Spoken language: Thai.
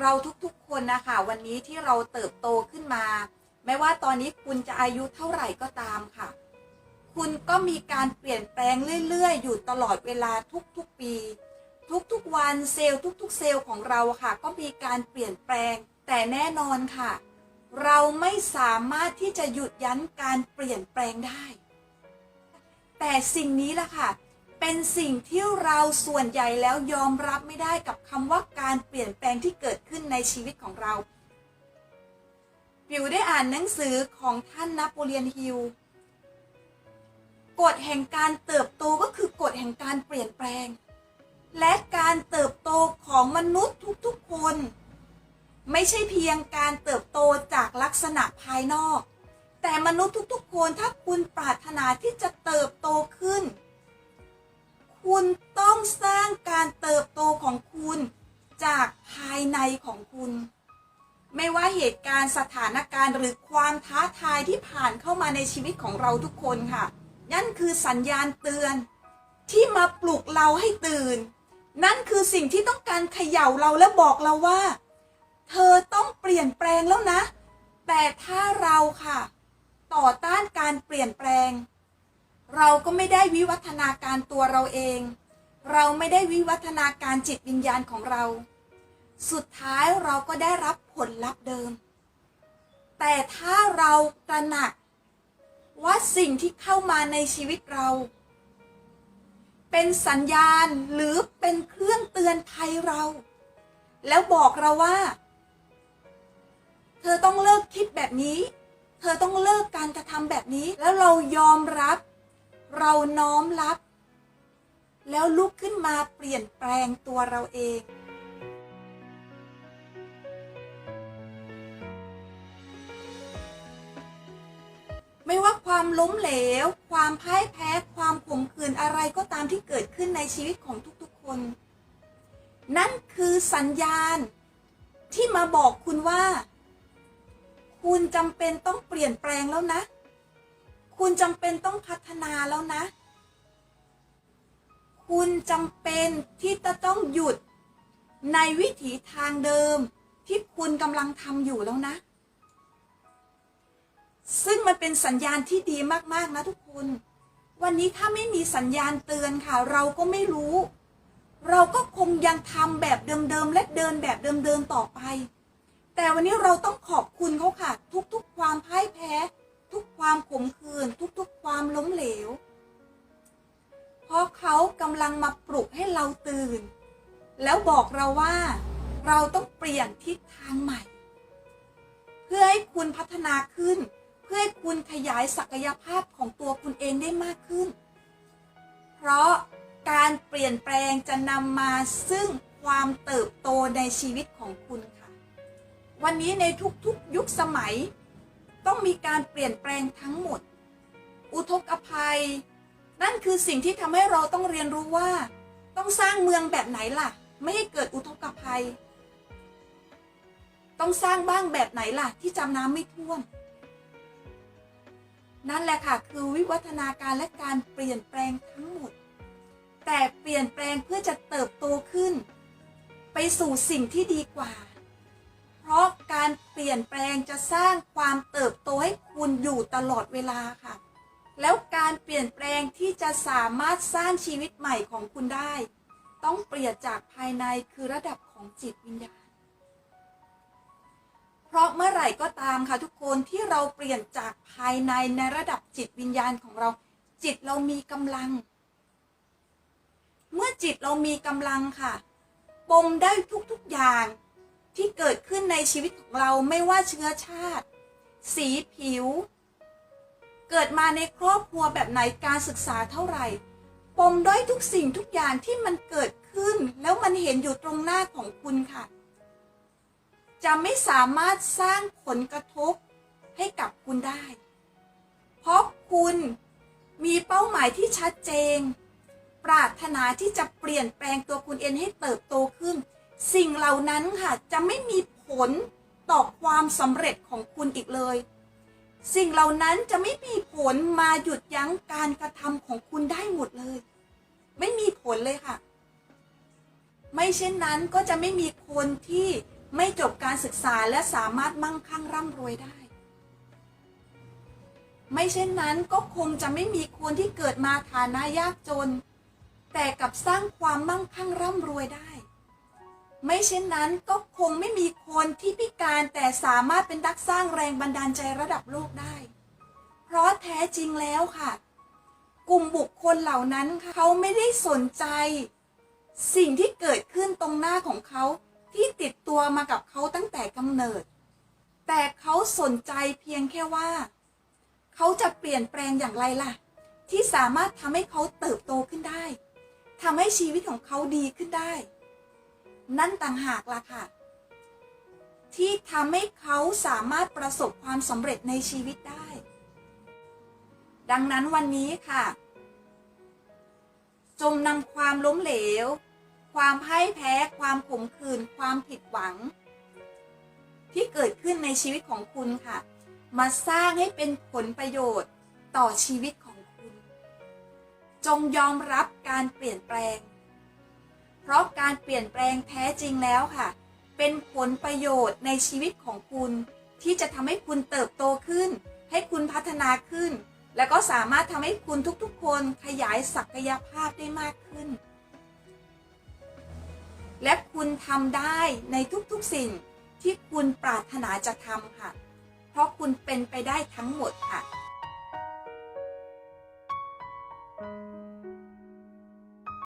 เราทุกๆคนนะคะวันนี้ที่เราเติบโตขึ้นมา ไม่ว่าตอนนี้คุณจะอายุเท่าไหร่ก็ตามค่ะ คุณก็มีการเปลี่ยนแปลงเรื่อยๆ อยู่ตลอดเวลาทุกๆปี ทุกๆวันเซลล์ทุกๆ เซลล์ของเราค่ะ ก็มีการเปลี่ยนแปลงแต่แน่นอนค่ะ เราไม่สามารถที่จะหยุดยั้นการเปลี่ยนแปลงได้ แต่สิ่งนี้ล่ะค่ะ เป็นสิ่งที่เราส่วนใหญ่แล้วยอมรับไม่ได้กับคำว่าการเปลี่ยนแปลงที่เกิดขึ้นในชีวิตของเราปิวได้อ่านหนังสือของท่านนโปเลียนฮิลกฎแห่งการเติบโตก็คือกฎแห่งการเปลี่ยนแปลง และการเติบโตของมนุษย์ทุกๆคน ไม่ใช่เพียงการเติบโตจากลักษณะภายนอก แต่มนุษย์ทุกๆคนถ้าคุณปรารถนาที่จะเติบโตขึ้น คุณต้องสร้างการเติบโตของคุณ จากภายในของคุณ ไม่ว่าเหตุการณ์สถานการณ์หรือความท้าทายที่ผ่านเข้ามาในชีวิตของเราทุกคนค่ะ นั่นคือสัญญาณเตือน ที่มาปลุกเราให้ตื่น นั่นคือสิ่งที่ต้องการเขย่าเราและบอกเราว่า เธอต้องเปลี่ยนแปลงแล้วนะ แต่ถ้าเราค่ะ ต่อต้านการเปลี่ยนแปลง เราก็ไม่ได้วิวัฒนาการตัวเราเอง เราไม่ได้วิวัฒนาการจิตวิญญาณของเรา สุดท้ายเราก็ได้รับผลลัพธ์เดิม แต่ถ้าเราตระหนักว่าสิ่งที่เข้ามาในชีวิตเรา เป็นสัญญาณหรือเป็นเครื่องเตือนภัยเรา แล้วบอกเราว่า เธอต้องเลิกคิดแบบนี้ เธอต้องเลิกการกระทำแบบนี้ แล้วเรายอมรับ เราน้อมรับ แล้วลุกขึ้นมาเปลี่ยนแปลงตัวเราเอง ไม่ว่าความล้มเหลว ความพ่ายแพ้ ความขมขื่นอะไรก็ตามที่เกิดขึ้นในชีวิตของทุกๆคน นั่นคือสัญญาณที่มาบอกคุณว่า คุณจำเป็นต้องเปลี่ยนแปลงแล้วนะ คุณจำเป็นต้องพัฒนาแล้วนะ คุณจำเป็นที่จะต้องหยุดในวิถีทางเดิมที่คุณกำลังทำอยู่แล้วนะ ซึ่งมันเป็นสัญญาณที่ดีมาก ๆ นะทุกคน วันนี้ถ้าไม่มีสัญญาณเตือนค่ะ เราก็ไม่รู้ เราก็คงยังทำแบบเดิม ๆ และเดินแบบเดิม ๆ ต่อไป แต่วันนี้เราต้องขอบคุณเขาค่ะ ทุก ๆ ความพ่ายแพ้ ทุกความขมขื่นทุก ๆ ความล้มเหลว เพราะเขากำลังมาปลุกให้เราตื่น แล้วบอกเราว่า เราต้องเปลี่ยนทิศทางใหม่ เพื่อให้คุณพัฒนาขึ้น เพื่อให้คุณขยายศักยภาพของตัวคุณเองได้มากขึ้น เพราะการเปลี่ยนแปลงจะนำมาซึ่งความเติบโตในชีวิตของคุณค่ะ วันนี้ในทุกๆยุคสมัย ต้องมีการเปลี่ยนแปลงทั้งหมด อุทกภัย นั่นคือสิ่งที่ทำให้เราต้องเรียนรู้ว่า ต้องสร้างเมืองแบบไหนล่ะ ไม่ให้เกิดอุทกภัย ต้องสร้างบ้างแบบไหนล่ะ ที่จำน้ำไม่ท่วม นั่นแหละค่ะ คือวิวัฒนาการและการเปลี่ยนแปลงทั้งหมด แต่เปลี่ยนแปลงเพื่อจะเติบโตขึ้น ไปสู่สิ่งที่ดีกว่า เพราะการเปลี่ยนแปลงจะสร้างความเติบโตให้คุณอยู่ตลอดเวลาค่ะ แล้วการเปลี่ยนแปลงที่จะสามารถสร้างชีวิตใหม่ของคุณได้ ต้องเปลี่ยนจากภายในคือระดับของจิตวิญญาณ เพราะเมื่อไหร่ก็ตามค่ะทุกคนที่เราเปลี่ยนจากภายในในระดับจิตวิญญาณของเรา จิตเรามีกำลัง เมื่อจิตเรามีกำลังค่ะ ปมได้ทุกๆอย่าง ที่เกิดขึ้นในชีวิตของเราไม่ว่าเชื้อชาติ สีผิว เกิดมาในครอบครัวแบบไหนการศึกษาเท่าไหร่ปมด้อยทุกสิ่งทุกอย่างที่มันเกิดขึ้น แล้วมันเห็นอยู่ตรงหน้าของคุณค่ะ จะไม่สามารถสร้างผลกระทบให้กับคุณได้ เพราะคุณมีเป้าหมายที่ชัดเจน ปรารถนาที่จะเปลี่ยนแปลงตัวคุณเองให้เติบโตขึ้น สิ่งเหล่านั้นค่ะจะไม่มีผลต่อความสำเร็จของคุณอีกเลย สิ่งเหล่านั้นจะไม่มีผลมาหยุดยั้งการกระทำของคุณได้หมดเลย ไม่มีผลเลยค่ะ ไม่เช่นนั้นก็จะไม่มีคนที่ไม่จบการศึกษาและสามารถมั่งคั่งร่ำรวยได้ ไม่เช่นนั้นก็คงจะไม่มีคนที่เกิดมาฐานะยากจน แต่กลับสร้างความมั่งคั่งร่ำรวยได้ ไม่เช่นนั้นก็คงไม่มีคนที่พิการแต่สามารถเป็นนักสร้างแรงบันดาลใจระดับโลกได้ เพราะแท้จริงแล้วค่ะ กลุ่มบุคคลเหล่านั้นค่ะเขาไม่ได้สนใจ สิ่งที่เกิดขึ้นตรงหน้าของเขาที่ติดตัวมากับเขาตั้งแต่กำเนิด แต่เขาสนใจเพียงแค่ว่า เขาจะเปลี่ยนแปลงอย่างไรล่ะ ที่สามารถทำให้เขาเติบโตขึ้นได้ทำให้ชีวิตของเขาดีขึ้นได้ นั่นต่างหากล่ะค่ะ ที่ทำให้เขาสามารถประสบความสำเร็จในชีวิตได้ ดังนั้นวันนี้ค่ะ จงนำความล้มเหลว ความพ่ายแพ้ ความขมขื่นความผิดหวัง ที่เกิดขึ้นในชีวิตของคุณค่ะ มาสร้างให้เป็นผลประโยชน์ต่อชีวิตของคุณ จงยอมรับการเปลี่ยนแปลง เพราะการเปลี่ยนแปลงแท้จริงแล้วค่ะ เป็นผลประโยชน์ในชีวิตของคุณ ที่จะทำให้คุณเติบโตขึ้น ให้คุณพัฒนาขึ้น แล้วก็สามารถทำให้คุณทุกๆ คนขยายศักยภาพได้มากขึ้น และคุณทำได้ในทุกๆสิ่งที่คุณปรารถนาจะทำค่ะ เพราะคุณเป็นไปได้ทั้งหมดค่ะ